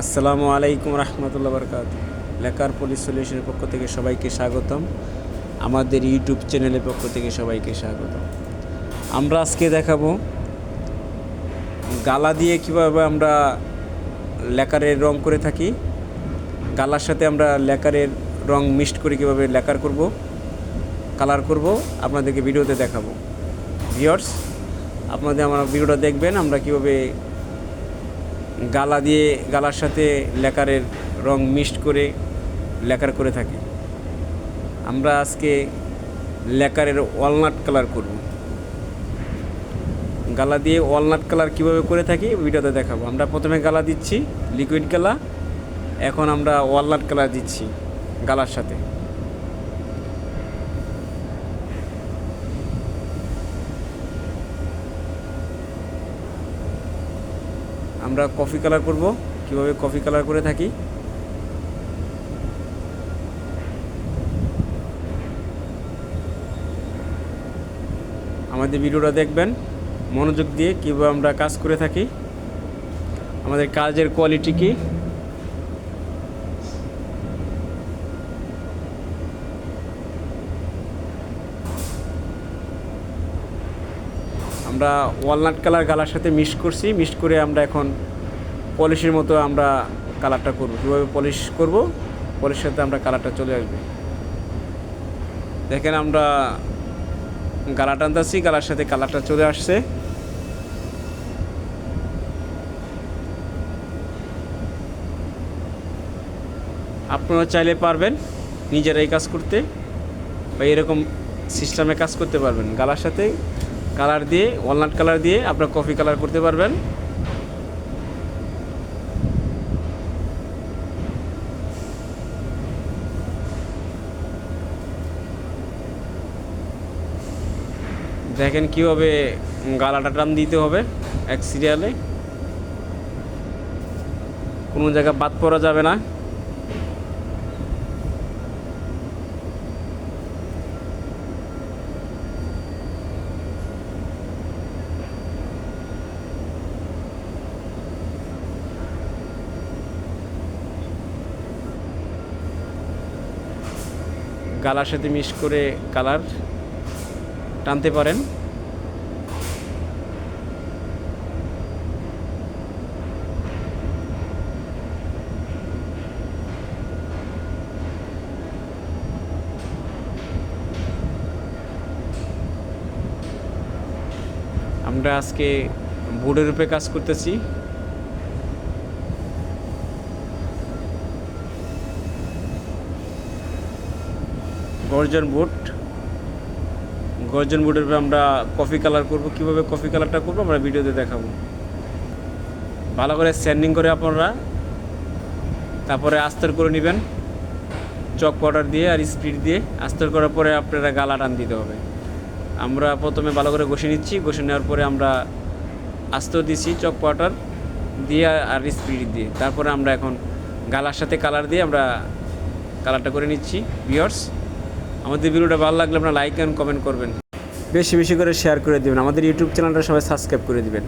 আসসালামু আলাইকুম রহমতুল্লাহ বরকাত লেকার পুলিশ সলিউশনের পক্ষ থেকে সবাইকে স্বাগতম। আমাদের ইউটিউব চ্যানেলের পক্ষ থেকে সবাইকে স্বাগতম। আমরা আজকে দেখাবো গালা দিয়ে কীভাবে আমরা লেকারের রং করে থাকি। গালার সাথে আমরা লেকারের রং মিক্সড করে কীভাবে লেকার করব, কালার করব, আপনাদেরকে ভিডিওতে দেখাবো। ভিওর্স আপনাদের আমার ভিডিওটা দেখবেন, আমরা কীভাবে গালা দিয়ে গালার সাথে লেকারের রং মিক্সড করে লেকার করে থাকি। আমরা আজকে লেকারের ওয়ালনাট কালার করব। গালা দিয়ে ওয়ালনাট কালার কীভাবে করে থাকি ভিডিওতে দেখাবো। আমরা প্রথমে গালা দিচ্ছি লিকুইড গালা। এখন আমরা ওয়ালনাট কালার দিচ্ছি গালার সাথে। আমরা কফি কালার করব। কীভাবে কফি কালার করে থাকি? আমাদের ভিডিওটা দেখবেন, মনোযোগ দিয়ে কীভাবে আমরা কাজ করে থাকি। আমাদের কাজের কোয়ালিটি কি? আমরা ওয়ালনাট কালার গালার সাথে মিক্স করছি মিক্স করে আমরা এখন পলিশের মতো আমরা কালারটা করব। কীভাবে পলিশ করব? পলিশের সাথে আমরা কালারটা চলে আসবে। দেখেন আমরা গালা টানতেছি, গালার সাথে কালারটা চলে আসছে। আপনারা চাইলে পারবেন নিজেরাই কাজ করতে বা এরকম সিস্টেমে কাজ করতে পারবেন। গালার সাথে কালার দিয়ে ওয়ালনাট কালার দিয়ে আপনার কফি কালার করতে পারবেন। দেখেন কীভাবে গালাটা টান দিতে হবে এক সিরিয়ালে কোনো জায়গা বাদ পড়া যাবে না। গালার সাথে মিক্স করে কালার টানতে পারেন। আমরা আজকে বোর্ডের উপরে কাজ করতেছি। গর্জন বুট। গর্জন বুটের উপরে আমরা কফি কালার করব। কীভাবে কফি কালারটা করব আমরা ভিডিওতে দেখাবো। ভালো করে স্যান্ডিং করে আপনারা। তারপরে আস্তর করে নেবেন। চক পাউডার দিয়ে আর স্পিড দিয়ে। আস্তর করার পরে আপনারা গালা টান দিতে হবে। আমরা প্রথমে ভালো করে ঘষে নিচ্ছি। ঘষে নেওয়ার পরে আমরা আস্তর দিচ্ছি চক পাউডার দিয়ে আর স্পিড দিয়ে। তারপরে আমরা এখন গালার সাথে কালার দিয়ে আমরা কালারটা করে নিচ্ছি। বিয়ার্স আমাদের ভিডিওটা ভালো লাগলে আপনারা লাইক অ্যান্ড কমেন্ট করবেন। বেশি বেশি করে শেয়ার করে দেবেন। আমাদের ইউটিউব চ্যানেলটা সবাই সাবস্ক্রাইব করে দিবেন।